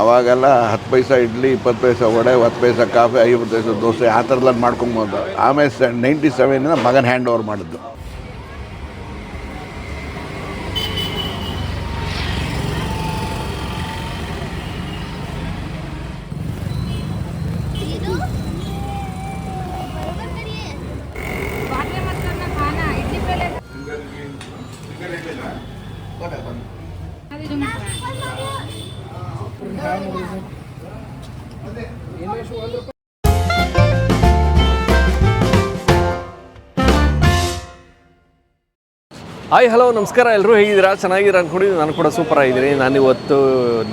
ಅವಾಗೆಲ್ಲ ಹತ್ತು ಪೈಸ ಇಡ್ಲಿ, ಇಪ್ಪತ್ತು ಪೈಸ ವಡೆ, ಹತ್ತು ಪೈಸ ಕಾಫಿ, ಐವತ್ತು ಪೈಸ ದೋಸೆ, ಆ ಥರದಲ್ಲಿ ಮಾಡ್ಕೊಂಬೋದು. ಆಮೇಲೆ ನೈಂಟಿ ಸೆವೆನಿಂದ ಮಗನ ಹ್ಯಾಂಡ್ ಓವರ್ ಮಾಡಿದ್ದು. ಹಾಯ್ ಹಲೋ ನಮಸ್ಕಾರ. ಎಲ್ಲರೂ ಹೇಗಿದ್ದೀರಾ? ಚೆನ್ನಾಗಿದ್ದೀರಾ ಅಂದ್ಕೊಂಡಿದ್ದು ನಾನು ಕೂಡ ಸೂಪರ್ ಆಗಿದ್ದೀನಿ. ನಾನು ಇವತ್ತು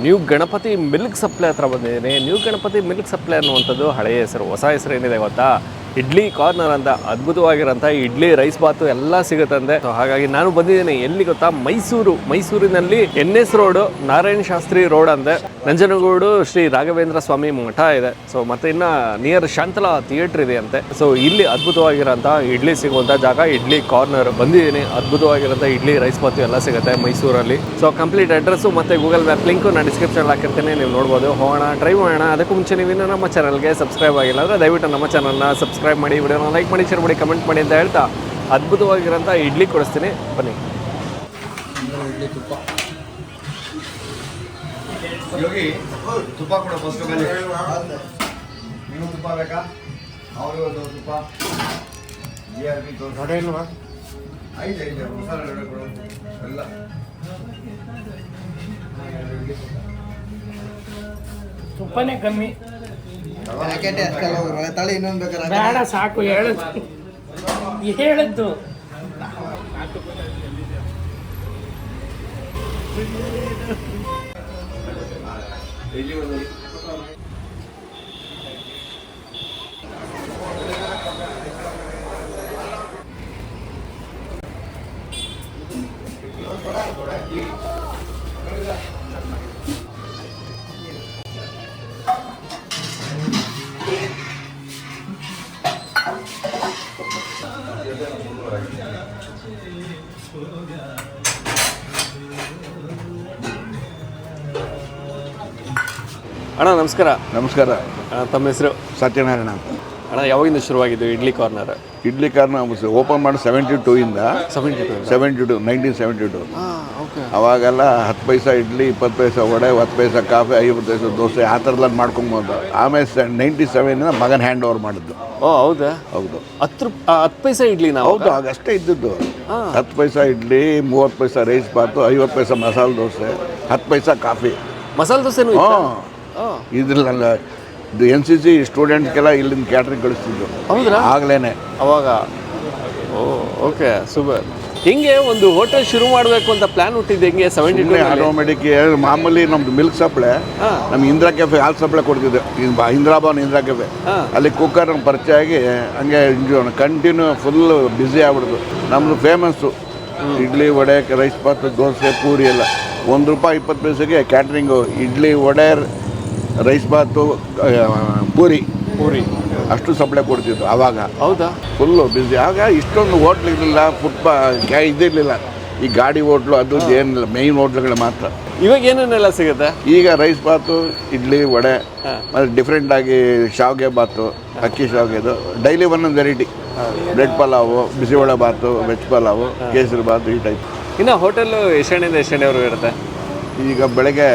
ನ್ಯೂ ಗಣಪತಿ ಮಿಲ್ಕ್ ಸಪ್ಲೈ ಹತ್ರ ಬಂದಿದ್ದೀನಿ. ನ್ಯೂ ಗಣಪತಿ ಮಿಲ್ಕ್ ಸಪ್ಲೈ ಅನ್ನುವಂಥದ್ದು ಹಳೆಯ ಹೆಸರು, ಹೊಸ ಹೆಸರು ಏನಿದೆ ಗೊತ್ತಾ? ಇಡ್ಲಿ ಕಾರ್ನರ್ ಅಂತ ಅದ್ಭುತವಾಗಿರೋಂಥ ಇಡ್ಲಿ ರೈಸ್ ಬಾತು ಎಲ್ಲ ಸಿಗುತ್ತಂತೆ ಸೊ ಹಾಗಾಗಿ ನಾನು ಬಂದಿದ್ದೀನಿ. ಎಲ್ಲಿ ಗೊತ್ತಾ? ಮೈಸೂರು. ಮೈಸೂರಿನಲ್ಲಿ N S road, Narayana Shastri road ಅಂತೆ ನಂಜನಗೂಡು ಶ್ರೀ ರಾಘವೇಂದ್ರ ಸ್ವಾಮಿ ಮಠ ಇದೆ. ಸೊ ಮತ್ತೆ ಇನ್ನ ನಿಯರ್ ಶಾಂತಲಾ ಥಿಯೇಟರ್ ಇದೆ ಅಂತೆ. ಸೊ ಇಲ್ಲಿ ಅದ್ಭುತವಾಗಿರೋಂಥ ಇಡ್ಲಿ ಸಿಗುವಂಥ ಜಾಗ, ಇಡ್ಲಿ ಕಾರ್ನರ್ ಬಂದಿದ್ದೀನಿ. ಅದ್ಭುತವಾಗಿರೋಂಥ ಇಡ್ಲಿ ರೈಸ್ ಬಾತು ಎಲ್ಲ ಸಿಗುತ್ತೆ ಮೈಸೂರಲ್ಲಿ. ಸೊ ಕಂಪ್ಲೀಟ್ ಅಡ್ರೆಸ್ಸು ಮತ್ತೆ ಗೂಗಲ್ ಮ್ಯಾಪ್ ಲಿಂಕು ನಾನು ಡಿಸ್ಕ್ರಿಪ್ಷನ್ ಹಾಕಿರ್ತೀನಿ. ನೀವು ನೋಡ್ಬೋದು. ಹೋಗೋಣ ಟ್ರೈ ಮಾಡೋಣ. ಅದಕ್ಕೂ ಮುಂಚೆ ನೀವು ಇನ್ನೂ ನಮ್ಮ ಚಾನಲ್ಗೆ ಸಬ್ಸ್ಕ್ರೈಬ್ ಆಗಿಲ್ಲ ಅಂದರೆ ದಯವಿಟ್ಟು ನಮ್ಮ ಚಾನಲ್ನ ಸಬ್ಸ್ಕ್ರೈಬ್ ಮಾಡಿ ವಿಡಿಯೋನ ಲೈಕ್ ಮಾಡಿ ಶೇರ್ ಮಾಡಿ ಕಮೆಂಟ್ ಮಾಡಿ ಅಂತ ಹೇಳ್ತಾ ಅದ್ಭುತವಾಗಿರೋಂಥ ಇಡ್ಲಿ ಕೊಡಿಸ್ತೀನಿ. ಬನ್ನಿ. ಯೋಗಿ ತುಪ್ಪ ಕೊಡ ಫಸ್ಟ್ ಮೇಲೆ ನೀನು ತುಪ್ಪ ಬೇಕಾ? ಅವರು ತುಪ್ಪ. ಜಿ ಆರ್ ಬಿ ಐತೆ ಐತೆ ಮಸಾಲೆ ವಡೆ ಕೊಡು. ಎಲ್ಲ. ತುಪ್ಪನೇ ಕಮ್ಮಿ. ಪ್ಯಾಕೆಟ್ ಹೋಗ್ರಲ್ಲ ತಳಿ ಇನ್ನೊಂದು ಬೇಕಾದ್ರೆ ಬೇಡ ಸಾಕು ಹೇಳದ್ದು ಹೇಳದ್ದು. ಅಣ್ಣ ನಮಸ್ಕಾರ. ನಮಸ್ಕಾರ. ಅಣ್ಣ, ತಮ್ಮ ಹೆಸರು? ಸತ್ಯನಾರಾಯಣ ಅಂತ. ಅಣ್ಣ ಯಾವಾಗಿಂದ ಶುರುವಾಗಿದ್ದು idli corner? Idli corner open ಮಾಡಿ ಸೆವೆಂಟಿ ಟೂ ಇಂದ seventy two seventy two nineteen seventy two ಅವಾಗೆಲ್ಲ ಹತ್ತು ಪೈಸಾ ಇಡ್ಲಿ ಇಪ್ಪತ್ತು ಪೈಸ ವಡೆ ಹತ್ತು ಪೈಸಾ ಕಾಫಿ ಐವತ್ತು ಪೈಸಾ ದೋಸೆ ಆ ಥರದಲ್ಲಿ ಮಾಡ್ಕೊಂಬೋದು. ಆಮೇಲೆ ನೈಂಟಿ ಸೆವೆನ್ ಮಗನ ಹ್ಯಾಂಡ್ ಓವರ್ ಮಾಡಿದ್ದು. ಓ ಹೌದಾ? ಹೌದು. ಹತ್ತು ಹತ್ತು ಪೈಸೆ ಇಡ್ಲಿ ನಾವು ಹೌದು ಆಗಷ್ಟೇ ಇದ್ದಿದ್ದು. ಹತ್ತು ಪೈಸಾ ಇಡ್ಲಿ ಮೂವತ್ತು ಪೈಸಾ ರೈಸ್ ಬಾತು ಐವತ್ತು ಪೈಸ ಮಸಾಲೆ ದೋಸೆ ಹತ್ತು ಪೈಸಾ ಕಾಫಿ. ಮಸಾಲೆ ದೋಸೆನೂ ಹಾಂ? ಇದ್ರಲ್ಲ ಇದು ಎನ್ ಸಿ ಸಿ ಸ್ಟೂಡೆಂಟ್ಗೆಲ್ಲ ಇಲ್ಲಿಂದ ಕ್ಯಾಟ್ರಿಂಗ್ ಕಳಿಸ್ತಿದ್ದು. ಹೌದ್ರಾ ಆಗಲೇ ಅವಾಗ? Oh okay super. ಹಿಂಗೆ ಒಂದು ಹೋಟೆಲ್ ಶುರು ಮಾಡಬೇಕು ಅಂತ ಪ್ಲಾನ್ ಹುಟ್ಟಿದ್ದೆ ಹಿಂಗೆ? ಸೆವೆಂಟಿ ಟು ಆಟೋಮೆಟಿಕ್ ಮಾಮೂಲಿ ನಮ್ದು ಮಿಲ್ಕ್ ಸಪ್ಳೆ ನಮ್ಮ ಇಂದಿರಾ ಕೆಫೆ ಹಾಲು ಸಪ್ಳೆ ಕೊಡ್ತಿದ್ದೆ. ಇಂದ್ರಾ ಬ- ಇಂದಿರಾ ಭವನ್ ಇಂದಿರಾ ಕೆಫೆ ಅಲ್ಲಿ ಕುಕ್ಕರ್ ನಮ್ಗೆ ಪರಿಚಯ ಆಗಿ ಹಂಗೆ ಕಂಟಿನ್ಯೂ ಫುಲ್ ಬ್ಯುಸಿ ಆಗ್ಬಿಡ್ತು. ನಮ್ಮದು ಫೇಮಸ್ಸು ಇಡ್ಲಿ ವಡೆ ರೈಸ್ ಬಾತ್ ದೋಸೆ ಪೂರಿ ಎಲ್ಲ. ಒಂದು ರೂಪಾಯಿ ಇಪ್ಪತ್ತು ಪೈಸೆಗೆ ಕ್ಯಾಟ್ರಿಂಗು ಇಡ್ಲಿ ವಡೆ ರೈಸ್ ಬಾತು ಪೂರಿ. ಪೂರಿ. ಅಷ್ಟು ಸಪ್ಲೈ ಕೊಡ್ತಿದ್ರು ಆವಾಗ ಹೌದಾ? ಫುಲ್ಲು ಬಿಸಿ ಆಗ ಇಷ್ಟೊಂದು ಹೋಟ್ಲ್ ಇರಲಿಲ್ಲ ಫುಟ್ಬಾ ಕ್ಯಾ ಇದಿರಲಿಲ್ಲ. ಈ ಗಾಡಿ ಹೋಟ್ಲು ಅದು ಏನಿಲ್ಲ ಮೇಯ್ನ್ ಹೋಟ್ಲುಗಳು ಮಾತ್ರ. ಇವಾಗ ಏನೇನೆಲ್ಲ ಸಿಗುತ್ತೆ? ಈಗ ರೈಸ್ ಬಾತು ಇಡ್ಲಿ ವಡೆ ಮತ್ತು ಡಿಫ್ರೆಂಟ್ ಆಗಿ ಶಾವಿಗೆ ಬಾತು ಅಕ್ಕಿ ಶಾವಿಗೆದು ಡೈಲಿ ಒಂದೊಂದು variety bread pulao bisibele bath veg pulao kesari bath ಈ ಟೈಪ್ ಇನ್ನು ಹೋಟೆಲ್ಲು ಎಷ್ಟೆಣ್ಣೆಯಿಂದ ಎಷ್ಟೆಣ್ಣೆವರೆಗೂ ಇರುತ್ತೆ. ಈಗ ಬೆಳಗ್ಗೆ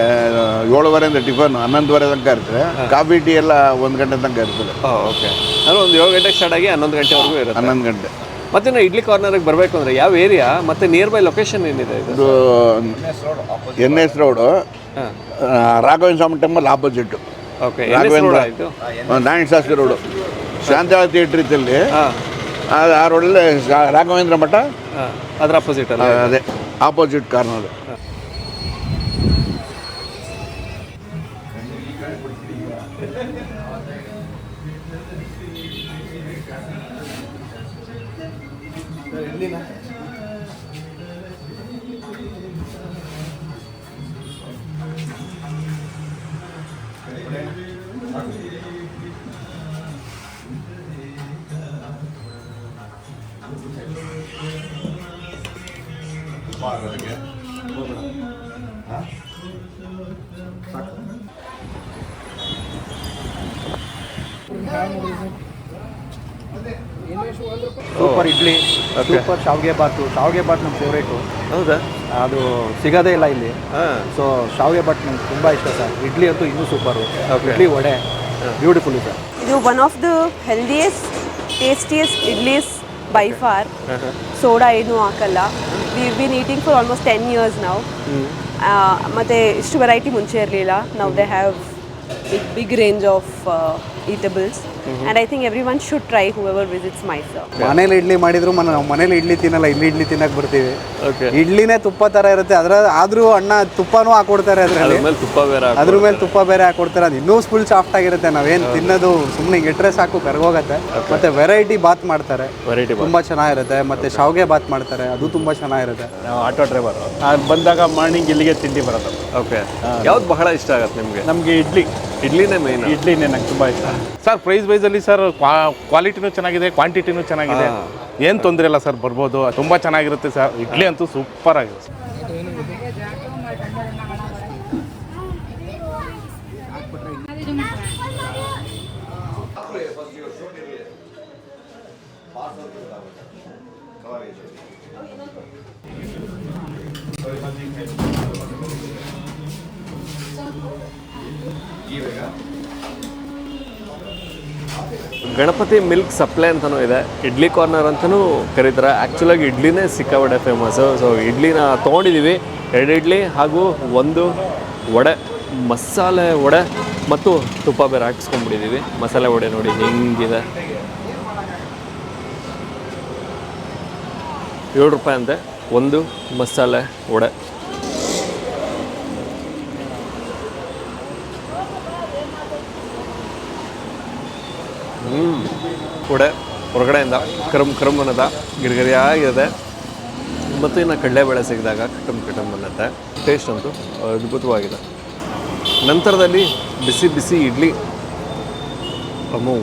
ಏಳುವರೆಯಿಂದ ಟಿಫನ್ ಹನ್ನೊಂದುವರೆ ತನಕ ಇರ್ತದೆ. ಕಾಫಿ ಟೀ ಎಲ್ಲ ಒಂದು ಗಂಟೆ ತನಕ ಇರ್ತದೆ. ಓಕೆ. ಅಂದ್ರೆ ಒಂದು ಏಳು ಗಂಟೆಗೆ ಸ್ಟಾರ್ಟ್ ಆಗಿ ಹನ್ನೊಂದು ಗಂಟೆವರೆಗೂ ಇರುತ್ತೆ. ಹನ್ನೊಂದು ಗಂಟೆ. ಮತ್ತೆ ನಾವು ಇಡ್ಲಿ ಕಾರ್ನರ್ಗೆ ಬರಬೇಕು ಅಂದರೆ ಯಾವ ಏರಿಯಾ ಮತ್ತೆ ನಿಯರ್ ಬೈ ಲೊಕೇಶನ್ ಏನಿದೆ ಇದು? N S road. Raghavendra Swami temple opposite okay Raghavendra Narayana Shastri road. Shantala theatre ಇತ್ತಲ್ಲಿ. ಆ- ರೋಡಲ್ಲಿ ರಾಘವೇಂದ್ರ ಮಠ. ಅದರ ಅಪೋಸಿಟ್ ಅದೇ ಆಪೋಸಿಟ್ ಕಾರ್ನರ್ ಇಲ್ಲಿನ ಅದಕ್ಕೆ ಹಾಂ ಸಾಕು ಅದೇ ಸೂಪರ್ ಇಡ್ಲಿ ಸೂಪರ್ ಶಾವಿಗೆ ಬಾತು ಶಾವಿಗೆ ಬಾತ್ ನಮ್ಮ ಫೇವ್ರೇಟು ಹೌದಾ? ಅದು ಸಿಗೋದೇ ಇಲ್ಲ ಇಲ್ಲಿ. ಸೊ ಶಾವಿಗೆ ಬಾತ್ ನಂಗೆ ತುಂಬ ಇಷ್ಟ ಸರ್. ಇಡ್ಲಿ ಅಂತೂ ಇನ್ನೂ super idli vada. Beautiful sir. ಇದು one of the healthiest tastiest idlis by far soda ಏನೂ ಹಾಕಲ್ಲ. We been eating for almost ten years ನಾವು ಮತ್ತು ಇಷ್ಟು ವೆರೈಟಿ ಮುಂಚೆ ಇರಲಿಲ್ಲ. ನಾವು they have big big range of eatables and I think everyone should try whoever visits Mysore ಮನೇಲಿ ಇಡ್ಲಿ ಮಾಡಿದ್ರು ಮನೆ ನಾವು ಮನೇಲಿ ಇಡ್ಲಿ ತಿನ್ನಲ್ಲ ಇಲ್ಲಿ ಇಡ್ಲಿ ತಿನ್ನಕ್ಕೆ ಬರ್ತೀವಿ. ಓಕೆ ಇಡ್ಲಿನೇ ತುಪ್ಪ ತರ ಇರುತ್ತೆ. ಅದ್ರ ಆದ್ರೂ ಅಣ್ಣ ತುಪ್ಪನೂ ಹಾಕೊಡ್ತಾರೆ ಅದ್ರ ಅದರಲ್ಲಿ ಮೇಲೆ ತುಪ್ಪ ಬೇರೆ. ಅದ್ರ ಮೇಲೆ ತುಪ್ಪ ಬೇರೆ ಹಾಕೊಡ್ತಾರೆ. ಅದು ಇನ್ನೂ ಫುಲ್ ಸಾಫ್ಟ್ ಆಗಿರುತ್ತೆ. ನಾವೇನು ತಿನ್ನೋದು ಸುಮ್ಮನೆ ಗೆಟ್ರೆ ಸಾಕು ಕರ್ಗೋಗತ್ತೆ. ಮತ್ತೆ ವೆರೈಟಿ ಬಾತ್ ಮಾಡ್ತಾರೆ. ವೆರೈಟಿ ತುಂಬ ಚೆನ್ನಾಗಿರುತ್ತೆ. ಮತ್ತೆ ಶಾವ್ಗೆ ಬಾತ್ ಮಾಡ್ತಾರೆ. ಅದು ತುಂಬಾ ಚೆನ್ನಾಗಿರುತ್ತೆ. ಆಟೋ ಡ್ರೈವರ್ ಬಂದಾಗ ಮಾರ್ನಿಂಗ್ ಇಲ್ಲಿಗೆ ತಿಂಡಿ ಬರೋದು. ಓಕೆ ಯಾವ್ದು ಬಹಳ ಇಷ್ಟ ಆಗುತ್ತೆ ನಿಮಗೆ? ನಮಗೆ ಇಡ್ಲಿ. ಇಡ್ಲಿನೇ ಮೇನ್ ಇಡ್ಲಿನೇ ನಂಗೆ ತುಂಬ ಇಷ್ಟ. ಸರ್ ಪ್ರೈಸ್ ವೈಸ್ ಅಲ್ಲಿ ಸರ್ ಕ್ವಾಲಿಟಿನೂ ಚೆನ್ನಾಗಿದೆ ಕ್ವಾಂಟಿಟಿನೂ ಚೆನ್ನಾಗಿದೆ. ಏನು ತೊಂದರೆ ಇಲ್ಲ ಸರ್ ಬರ್ಬೋದು. ತುಂಬಾ ಚೆನ್ನಾಗಿರುತ್ತೆ ಸರ್. ಇಡ್ಲಿ ಅಂತೂ ಸೂಪರ್ ಆಗಿದೆ ಸರ್. ಗಣಪತಿ ಮಿಲ್ಕ್ ಸಪ್ಲೈ ಅಂತಲೂ ಇದೆ. ಇಡ್ಲಿ ಕಾರ್ನರ್ ಅಂತಲೂ ಕರೀತಾರೆ. ಆ್ಯಕ್ಚುಲಾಗಿ ಇಡ್ಲಿನೇ ಸಿಕ್ಕಾಪಟ್ಟೆ ಫೇಮಸ್ಸು ಸೊ ಇಡ್ಲಿನ ತೊಗೊಂಡಿದ್ದೀವಿ ಎರಡು ಇಡ್ಲಿ ಹಾಗೂ ಒಂದು ವಡೆ, ಮಸಾಲೆ ವಡೆ ಮತ್ತು ತುಪ್ಪ ಬೇರೆ ಹಾಕಿಸ್ಕೊಂಡ್ಬಿಟ್ಟಿದ್ದೀವಿ ಮಸಾಲೆ ವಡೆ ನೋಡಿ ಹೆಂಗಿದೆ. ಏಳು ರೂಪಾಯಿ ಅಂತೆ. ಒಂದು ಮಸಾಲೆ ವಡೆ. ವಡೆ ಹೊರಗಡೆಯಿಂದ ಕರಮ್ ಕರಮ್ ಅನ್ನೋದ ಗಿರಿಗಿರಿಯಾಗಿದೆ ಮತ್ತು ಇನ್ನು ಕಡಲೆಬೇಳೆ ಸಿಗಿದಾಗ ಕಟಮ್ ಕಟಮ್ ಅನ್ನತ್ತೆ ಟೇಸ್ಟ್ ಅಂತೂ ಅದ್ಭುತವಾಗಿದೆ. ನಂತರದಲ್ಲಿ ಬಿಸಿ ಬಿಸಿ ಇಡ್ಲಿ. ಅಮ್ಮೋ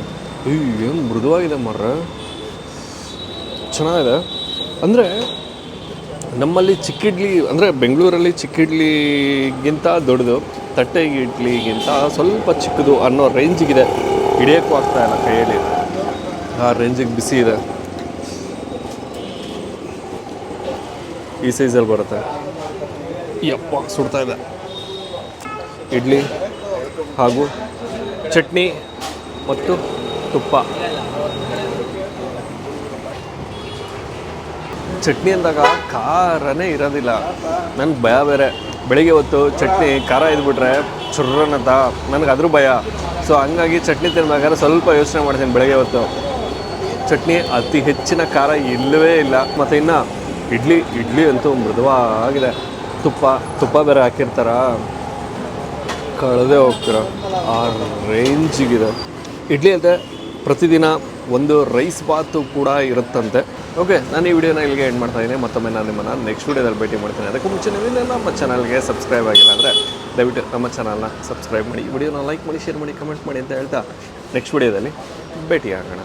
ಏನು ಮೃದುವಾಗಿದೆ ಮರ ಚೆನ್ನಾಗಿದೆ. ಅಂದರೆ ನಮ್ಮಲ್ಲಿ ಚಿಕ್ಕ ಇಡ್ಲಿ ಅಂದರೆ ಬೆಂಗಳೂರಲ್ಲಿ ಚಿಕ್ಕ ಇಡ್ಲಿಗಿಂತ ದೊಡ್ಡದು ತಟ್ಟೆ ಇಡ್ಲಿಗಿಂತ ಸ್ವಲ್ಪ ಚಿಕ್ಕದು ಅನ್ನೋ ರೇಂಜಿಗಿದೆ ಹಿಡಿಯೋಕ್ಕೂ ಆಗ್ತಾಯಿಲ್ಲ ಕೈಯಲ್ಲಿ. ಆ ರೇಂಜಿಗೆ ಬಿಸಿ ಇದೆ. ಈ ಸೈಜಲ್ಲಿ ಬರುತ್ತೆ. ಯಪ್ಪ ಸುಡ್ತಾ ಇದೆ. ಇಡ್ಲಿ ಹಾಗೂ ಚಟ್ನಿ ಮತ್ತು ತುಪ್ಪ. ಚಟ್ನಿ ಅಂದಾಗ ಖಾರನೇ ಇರೋದಿಲ್ಲ. ನನಗೆ ಭಯ ಬೇರೆ. ಬೆಳಿಗ್ಗೆ ಹೊತ್ತು ಚಟ್ನಿ ಖಾರ ಇದ್ಬಿಟ್ರೆ ಚುರ್ರನ್ನತ್ತ ನನಗೆ ಅದ್ರ ಭಯ. ಸೊ ಹಂಗಾಗಿ ಚಟ್ನಿ ತಿನ್ಬೇಕಾದ್ರೆ ಸ್ವಲ್ಪ ಯೋಚನೆ ಮಾಡ್ತೀನಿ ಬೆಳಗ್ಗೆ ಹೊತ್ತು. ಚಟ್ನಿ ಅತಿ ಹೆಚ್ಚಿನ ಖಾರ ಇಲ್ಲವೇ ಇಲ್ಲ. ಮತ್ತು ಇನ್ನು ಇಡ್ಲಿ ಇಡ್ಲಿ ಅಂತೂ ಮೃದುವಾಗಿದೆ. ತುಪ್ಪ ತುಪ್ಪ ಬೇರೆ ಹಾಕಿರ್ತಾರ? ಕಳೆದೇ ಹೋಗ್ತೀರ? ಆ ರೇಂಜಿಗಿದೆ ಇಡ್ಲಿ ಅಂತೆ, ಪ್ರತಿದಿನ ಒಂದು ರೈಸ್ ಬಾತು ಕೂಡ ಇರುತ್ತಂತೆ. ಓಕೆ, ನಾನು ಈ ವಿಡಿಯೋನ ಇಲ್ಲಿಗೆ ಎಂಡ್ ಮಾಡ್ತಾ ಇದ್ದೀನಿ. ಮತ್ತೊಮ್ಮೆ ನಾನು ನಿಮ್ಮನ್ನು ನೆಕ್ಸ್ಟ್ ವಿಡಿಯೋದಲ್ಲಿ ಭೇಟಿ ಮಾಡ್ತೀನಿ. ಅದಕ್ಕೂ ಮುಂಚೆ ನೀವೇನು ನಮ್ಮ ಚಾನಲ್ಗೆ ಸಬ್ಸ್ಕ್ರೈಬ್ ಆಗಿಲ್ಲ ಅಂದರೆ ದಯವಿಟ್ಟು ನಮ್ಮ ಚಾನಲ್ನ ಸಬ್ಸ್ಕ್ರೈಬ್ ಮಾಡಿ. ಈ ವಿಡಿಯೋನ ಲೈಕ್ ಮಾಡಿ ಶೇರ್ ಮಾಡಿ ಕಮೆಂಟ್ ಮಾಡಿ ಅಂತ ಹೇಳ್ತಾ ನೆಕ್ಸ್ಟ್ ವಿಡಿಯೋದಲ್ಲಿ ಭೇಟಿ ಆಗೋಣ